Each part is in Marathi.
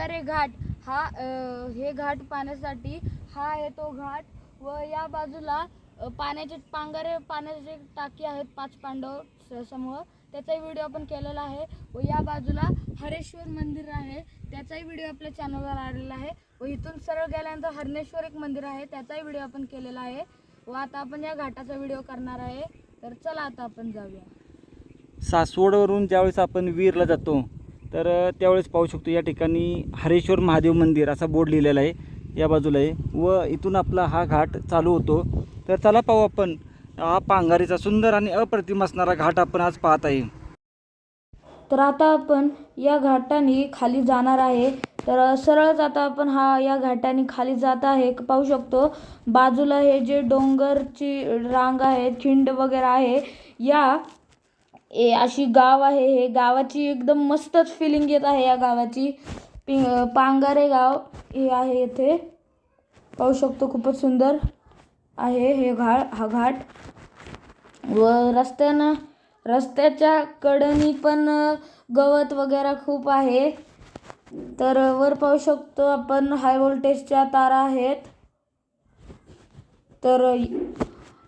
सातारे घाट हा हे घाट पाहण्यासाठी हा आहे तो घाट व या बाजूला पाण्याचे पांगारे पाण्याचे टाकी आहेत पाच पांडव समूह. त्याचाही व्हिडिओ आपण केलेला आहे व या बाजूला हरेश्वर मंदिर आहे. त्याचाही व्हिडिओ आपल्या चॅनलवर आलेला आहे व इथून सरळ गेल्यानंतर हरणेश्वर एक मंदिर आहे. त्याचाही व्हिडिओ आपण केलेला आहे व आता आपण या घाटाचा व्हिडिओ करणार आहे. तर चला आता आपण जाऊया. सासवडवरून ज्यावेळेस आपण वीरला जातो तर त्यावेळेस पाहू शकतो या ठिकाणी हरेश्वर महादेव मंदिर असा बोर्ड लिहिलेला आहे. या बाजूला आहे. व इथून आपला हा घाट चालू होतो. तर चला पाहू आपण. हा पांघारीचा सुंदर आणि अप्रतिम असणारा घाट आपण आज पाहत आहे. तर आता आपण या घाटाने खाली जाणार आहे. तर सरळच आता आपण हा या घाटाने खाली जात आहे. पाहू शकतो. बाजूला हे जे डोंगरची रांग आहे खिंड वगैरे आहे या ए अशी गाव आहे हे. गावाची एकदम मस्तच फिलिंग येत आहे या गावाची. पिंग पांगारे गाव हे आहे येथे. पाहू शकतो खूपच सुंदर आहे हे घाट हा घाट. व रस्त्यानं रस्त्याच्या कडनी पण गवत वगैरे खूप आहे. तर वर पाहू शकतो आपण हाय व्होल्टेजच्या तारा आहेत. तर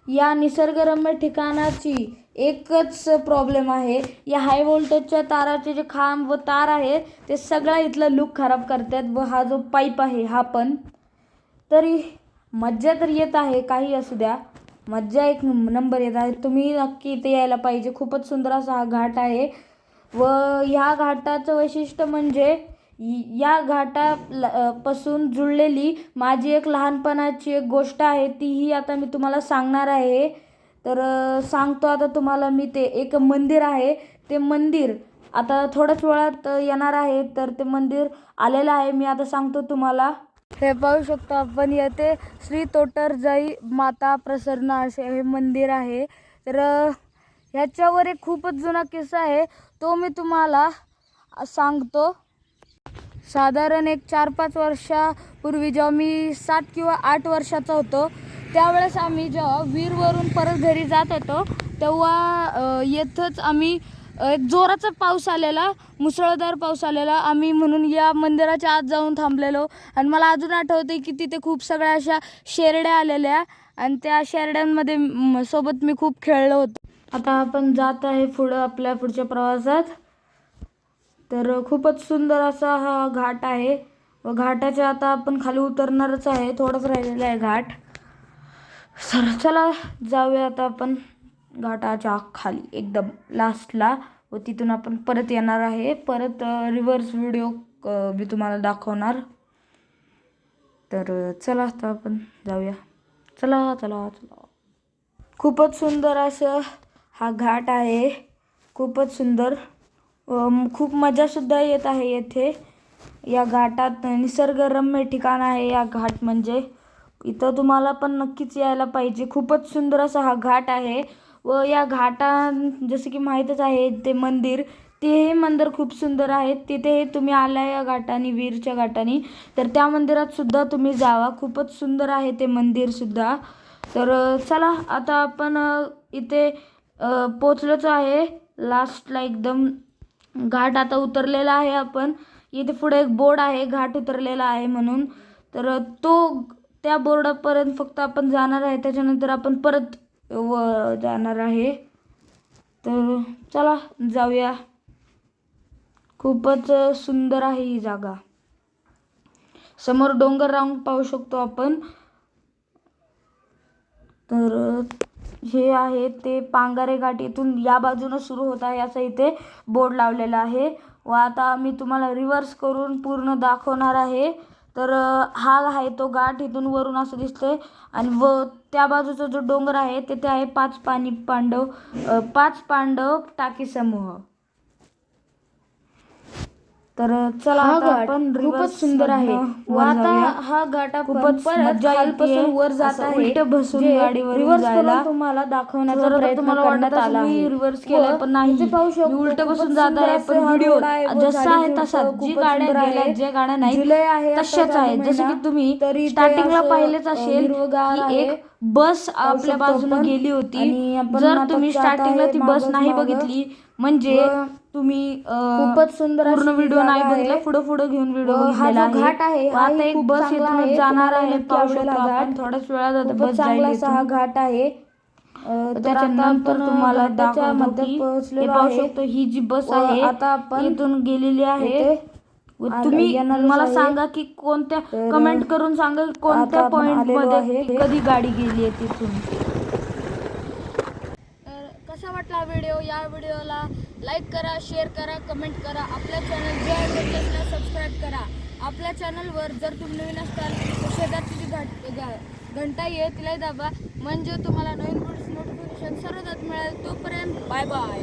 या निसर्गरम्य ठिकाणाची एकच प्रॉब्लेम आहे. या हाय व्होल्टेजच्या ताराचे जे खांब व तार आहेत ते सगळा इथला लुक खराब करतात व हा जो पाईप आहे हा पण. तरी मज्जा तर येत आहे काही असू द्या. मज्जा एक नंबर येत आहे. तुम्ही नक्की इथे यायला पाहिजे. खूपच सुंदर असा हा घाट आहे. व ह्या घाटाचं वैशिष्ट्य म्हणजे या घाटापासून पासून जुळलेली माझी एक लहानपणाची एक गोष्ट आहे तीही आता मी तुम्हाला सांगणार आहे. तर सांगतो आता तुम्हाला मी ते एक मंदिर आहे ते मंदिर. आता थोड्याच वेळात येणार आहे तर ते मंदिर आलेलं आहे. मी आता सांगतो तुम्हाला. हे पाहू शकतो आपण येथे श्री तोटरजाई माता प्रसन्न असे हे मंदिर आहे. तर ह्याच्यावर एक खूपच जुना किस्सा आहे. तो मी तुम्हाला सांगतो. साधारण एक चार पाच वर्षापूर्वी जेव्हा मी सात किंवा आठ वर्षाचा होतो त्यावेळेस आम्ही जेव्हा वीरवरून परत घरी जात होतो तेव्हा येथंच आम्ही एक जोराचा पाऊस आलेला मुसळधार पाऊस आलेला. आम्ही म्हणून या मंदिराच्या आत जाऊन थांबलेलो. आणि मला अजून आठवते की तिथे खूप सगळ्या अशा शेरड्या आलेल्या आणि त्या शेरड्यांमध्ये सोबत मी खूप खेळलो होतो. आता आपण जात आहे पुढं आपल्या पुढच्या प्रवासात. तर खूपच सुंदर असा हा घाट आहे. व घाटाच्या आता आपण खाली उतरणारच आहे. थोडंच राहिलेलं आहे घाट. सर चला जाऊया आता आपण घाटाच्या खाली एकदम लास्टला व तिथून आपण परत येणार आहे. परत रिव्हर्स व्हिडिओ मी तुम्हाला दाखवणार. तर चला आता आपण जाऊया. चला चला चला. खूपच सुंदर असं हा घाट आहे. खूपच सुंदर. खूप मजासुद्धा येत आहे येथे. या घाटात निसर्गरम्य ठिकाण आहे या घाट म्हणजे. इथं तुम्हाला पण नक्कीच यायला पाहिजे. खूपच सुंदर असा हा घाट आहे व या घाटा जसं की माहीतच आहे ते मंदिर तेही मंदिर खूप सुंदर आहे तिथे तुम्ही आला या घाटाने वीरच्या घाटाने. तर त्या मंदिरात सुद्धा तुम्ही जावा. खूपच सुंदर आहे ते मंदिरसुद्धा तर चला आता आपण इथे पोचलोच आहे. लास्टला एकदम घाट आता उतरलेला आहे आपण. इथे पुढे एक बोर्ड आहे घाट उतरलेला आहे म्हणून. तर तो त्या बोर्डापर्यंत फक्त आपण जाणार आहे त्याच्यानंतर आपण परत व जाणार आहे. तर चला जाऊया. खूपच सुंदर आहे ही जागा. समोर डोंगर राहून पाहू शकतो आपण. तर हे आहे ते पांगारे घाट इथून या बाजूनं सुरू होत आहे असं इथे बोर्ड लावलेला आहे. व आता मी तुम्हाला रिव्हर्स करून पूर्ण दाखवणार आहे. तर हा आहे तो घाट इथून वरून असं दिसतंय. आणि व त्या बाजूचा जो डोंगर आहे तिथे आहे पाच पाणी पांडव पाच पांडव टाकी समूह तर चला हा घाट खूपच रिव्हर्स सुंदर आहे व आता. हा घाट खूपच खालपासून. वर जात आहे उलटं बसून जे reverse जायला. करून तुम्हाला दाखवण्याचा प्रयत्न करण्यात आला मी आहे केलंय, व पण नाही. पाहू शकतो उलटं बसून जात आहे, पण हा video रोड आहे व जसा आहे तसा, जी गाड्या गेल्या, आहे. ज्या गाड्या आहे आता तशाच आहेत. जसं. की तुम्ही तरी इथे starting ला असं, पाहिलेच असेल की आहे. एक बस आपल्या बाजूने. गेली होती जर तुम्ही स्टार्टिंगला ती बस नाही. बघितली म्हणजे तुम्ही खूपच सुंदर पूर्ण व्हिडिओ नाही. बघितला पुढे पुढे घेऊन व्हिडिओ हा बघितलेला घाट आहे, आता एक बस इथून. जाणार आहे. थोड्याच वेळात बस चांगला जाईल असा हा. घाट आहे त्याच्यानंतर तुम्हाला दाखवतो की हे पाहू. शकतो ही जी बस आहे आता आपण इथून गेलेली आहे तुम्ही मला आहे. सांगा की कोणत्या तर कमेंट करून सांगा की कोणत्या आता आपण पॉइंट आलेलो मध्ये आहे. कधी गाडी गेली आहे तिथून? तर कसा वाटला व्हिडिओ या व्हिडिओला लाईक करा शेअर करा कमेंट करा. आपल्या चॅनल जे ॲडव्हेंचर्सला सबस्क्राईब करा. आपल्या चॅनलवर जर तुम्ही नवीन असाल तर शेजारची जी घट घंटा आहे तिलाही दाबा. म्हणजे तुम्हाला नवीन नोटिफिकेशन सर्वात मिळेल. तोपर्यंत बाय बाय